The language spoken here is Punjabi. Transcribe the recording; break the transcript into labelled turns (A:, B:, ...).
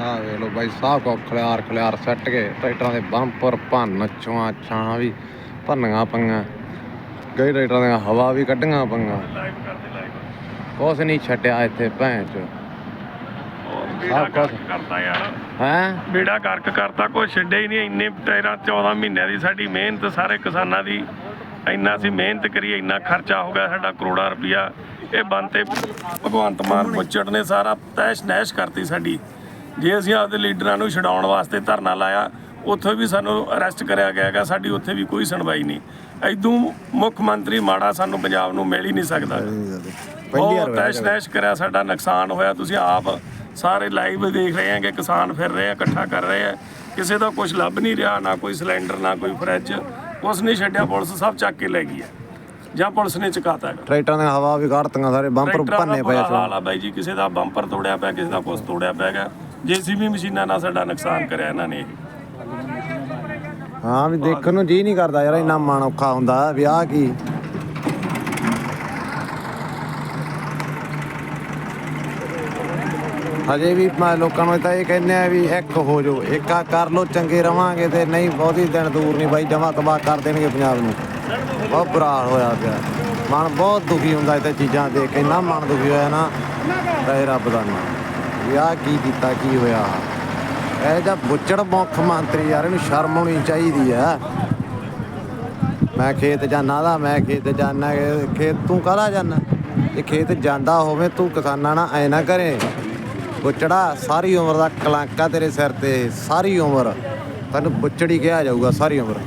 A: ਆਹ ਵੇਖ ਲਓ ਬਾਈ ਸਾਹ ਕੋ ਖਲਿਆਰ ਖਲਿਆਰ ਸੱਟ ਕੇ ਟਰੈਕਟਰਾਂ ਦੇ ਬੰਪਰ ਭੰਨ ਚੁਆਂ ਛਾਂ ਵੀ ਭੰਨੀਆਂ ਪੰਗਾ ਕਈ ਟਰੈਕਟਰਾਂ ਦੀਆਂ ਹਵਾ ਵੀ ਕੱਢੀਆਂ ਪੰਗਾ ਕੁਛ ਨਹੀਂ ਛੱਡਿਆ ਇੱਥੇ ਭੈਣ ਚ।
B: ਬੇੜਾ। ਗਰਕ ਕਰਤਾ ਯਾਰ।
A: ਹੈ?
B: ਬੇੜਾ ਗਰਕ ਕਰਤਾ ਕੋਈ ਛੱਡੇ ਹੀ ਨਹੀਂ। ਇੰਨੇ ਟਾਇਰਾਂ 14 ਮਹੀਨਿਆਂ ਦੀ ਸਾਡੀ ਮਿਹਨਤ ਸਾਰੇ ਕਿਸਾਨਾਂ ਦੀ। ਇੰਨਾ ਅਸੀਂ ਮਿਹਨਤ ਕਰੀ ਇੰਨਾ ਖਰਚਾ ਹੋ ਗਿਆ ਸਾਡਾ ਕਰੋੜਾਂ ਰੁਪਇਆ ਇਹ ਬੰਦ ਤੇ ਭਗਵੰਤ ਮਾਨ ਬੁੱਚੜ ਨੇ ਸਾਰਾ ਤੈਸ਼ ਨੈਸ਼ ਕਰਤੀ ਸਾਡੀ। ਜੇ ਅਸੀਂ ਆਪਦੇ ਲੀਡਰਾਂ ਨੂੰ ਛਡਾਉਣ ਵਾਸਤੇ ਧਰਨਾ ਲਾਇਆ ਉੱਥੇ ਵੀ ਸਾਨੂੰ ਅਰੈਸਟ ਕਰਿਆ ਗਿਆ ਹੈਗਾ ਸਾਡੀ ਉੱਥੇ ਵੀ ਕੋਈ ਸੁਣਵਾਈ ਨਹੀਂ। ਐਦੋਂ ਮੁੱਖ ਮੰਤਰੀ ਮਾੜਾ ਸਾਨੂੰ ਪੰਜਾਬ ਨੂੰ ਮਿਲ ਹੀ ਨਹੀਂ ਸਕਦਾ। ਬਹੁਤ
A: ਹੋਇਆ
B: ਤੈਸ਼ ਨੈਸ਼ ਕਰਿਆ ਸਾਡਾ ਨੁਕਸਾਨ ਹੋਇਆ। ਤੁਸੀਂ ਆਪ ਸਾਰੇ ਲਾਈਵ ਦੇਖ ਰਹੇ ਕਿ ਕਿਸਾਨ ਫਿਰ ਰਹੇ ਆ ਇਕੱਠਾ ਕਰ ਰਹੇ ਆ। ਕਿਸੇ ਦਾ ਕੁਝ ਲੱਭ ਨਹੀਂ ਰਿਹਾ ਨਾ ਕੋਈ ਸਿਲੰਡਰ ਨਾ ਕੋਈ ਫਰਿੱਜ। ਕੁਛ ਨਹੀਂ ਛੱਡਿਆ ਪੁਲਿਸ ਸਭ ਚੱਕ ਕੇ ਲੈ ਗਈ ਹੈ। ਜਾਂ ਪੁਲਿਸ ਨੇ ਚੁਕਾਤਾ ਹੈਗਾ।
A: ਟਰੈਕਟਰਾਂ ਦੀਆਂ ਹਵਾ ਵੀ ਕੱਢਤੀਆਂ ਸਾਰੇ ਬੰਪਰ
B: ਦਾ
A: ਭੰਨੇ ਪਏ
B: ਹਾਲ ਆ ਬਾਈ ਜੀ ਕਿਸੇ ਦਾ ਬੰਪਰ ਤੋੜਿਆ ਪਿਆ ਕਿਸੇ ਦਾ ਕੁਛ ਤੋੜਿਆ ਪਿਆ ਹੈਗਾ। ਜੀਸੀਬੀ ਮਸ਼ੀਨਾਂ ਨਾਲ ਸਾਡਾ ਨੁਕਸਾਨ ਕਰਿਆ ਇਹਨਾਂ ਨੇ
A: ਹਾਂ ਵੀ ਦੇਖਣ ਨੂੰ ਜੀ ਨਹੀਂ ਕਰਦਾ ਯਾਰ, ਇੰਨਾ ਮਨ ਔਖਾ ਹੁੰਦਾ, ਵਿਆਹ ਕੀ? ਹਜੇ ਵੀ ਮੈਂ ਲੋਕਾਂ ਨੂੰ ਤਾਂ ਇਹ ਕਹਿੰਦੇ ਆ ਵੀ ਇੱਕ ਹੋ ਜਾਓ, ਇੱਕਾ ਕਰ ਲੋ ਚੰਗੇ ਰਵਾਂਗੇ ਤੇ ਨਹੀਂ ਬਹੁਤੀ ਦਿਨ ਦੂਰ ਨਹੀਂ ਬਾਈ, ਜਮਾ ਤਬਾਹ ਕਰ ਦੇਣਗੇ ਪੰਜਾਬ ਨੂੰ। ਬਹੁਤ ਬੁਰਾ ਹਾਲ ਹੋਇਆ ਪਿਆ। ਮਨ ਬਹੁਤ ਦੁਖੀ ਹੁੰਦਾ ਇਹ ਤਾਂ ਚੀਜ਼ਾਂ ਦੇਖ ਕੇ, ਇੰਨਾ ਮਨ ਦੁਖੀ ਹੋਇਆ ਨਾ ਰਹੇ ਰੱਬ ਦਾ ਨਾਮ। ਵਿਆਹ ਕੀ ਕੀਤਾ, ਕੀ ਹੋਇਆ? ਇਹ ਜਿਹਾ ਬੁੱਚੜ ਮੁੱਖ ਮੰਤਰੀ ਯਾਰ, ਇਹਨੂੰ ਸ਼ਰਮ ਆਉਣੀ ਚਾਹੀਦੀ ਆ। ਮੈਂ ਖੇਤ ਜਾਣਾ ਦਾ, ਮੈਂ ਖੇਤ ਜਾਣਾ ਖੇਤ ਤੂੰ ਕਾਹਦਾ ਜਾਣਾ ਜੇ ਖੇਤ ਜਾਂਦਾ ਹੋਵੇ, ਤੂੰ ਕਿਸਾਨਾਂ ਨਾਲ ਐ ਨਾ ਕਰੇ। ਬੁੱਚੜਾ ਸਾਰੀ ਉਮਰ ਦਾ ਕਲੰਕਾ ਤੇਰੇ ਸਿਰ ਤੇ, ਸਾਰੀ ਉਮਰ। ਤੈਨੂੰ ਬੁੱਚੜੀ ਕਿਹਾ ਜਾਊਗਾ, ਸਾਰੀ ਉਮਰ।